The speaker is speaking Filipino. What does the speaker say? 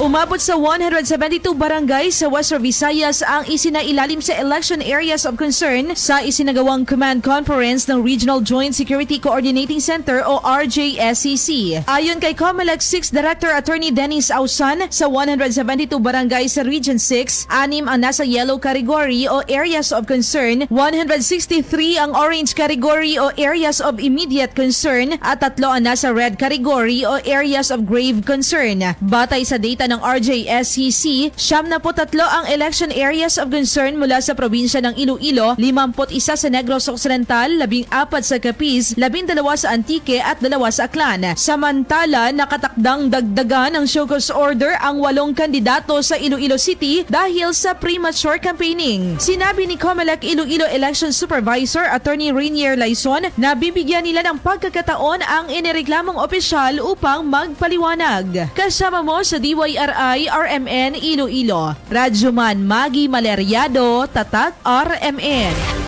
Umabot sa 172 barangay sa Western Visayas ang isinailalim sa election areas of concern sa isinagawang command conference ng Regional Joint Security Coordinating Center o RJSCC. Ayon kay COMELEC 6 Director Attorney Dennis Ausan, sa 172 barangay sa Region 6, anim ang nasa yellow category o areas of concern, 163 ang orange category o areas of immediate concern at tatlo ang nasa red category o areas of grave concern. Batay sa data ng RJSCC, po tatlo ang election areas of concern mula sa probinsya ng Iloilo, 51 sa Negros Occidental, 14 sa Capiz, 12 sa Antique at 2 sa Aklan. Samantala, nakatakdang dagdagan ng show cause order ang walong kandidato sa Iloilo City dahil sa premature campaigning. Sinabi ni Comelec Iloilo Election Supervisor Attorney Rainier Laison na bibigyan nila ng pagkakataon ang inireklamong opisyal upang magpaliwanag. Kasama mo sa DYRI RMN Iloilo. Radyoman Magi Maleriado, Tatak RMN.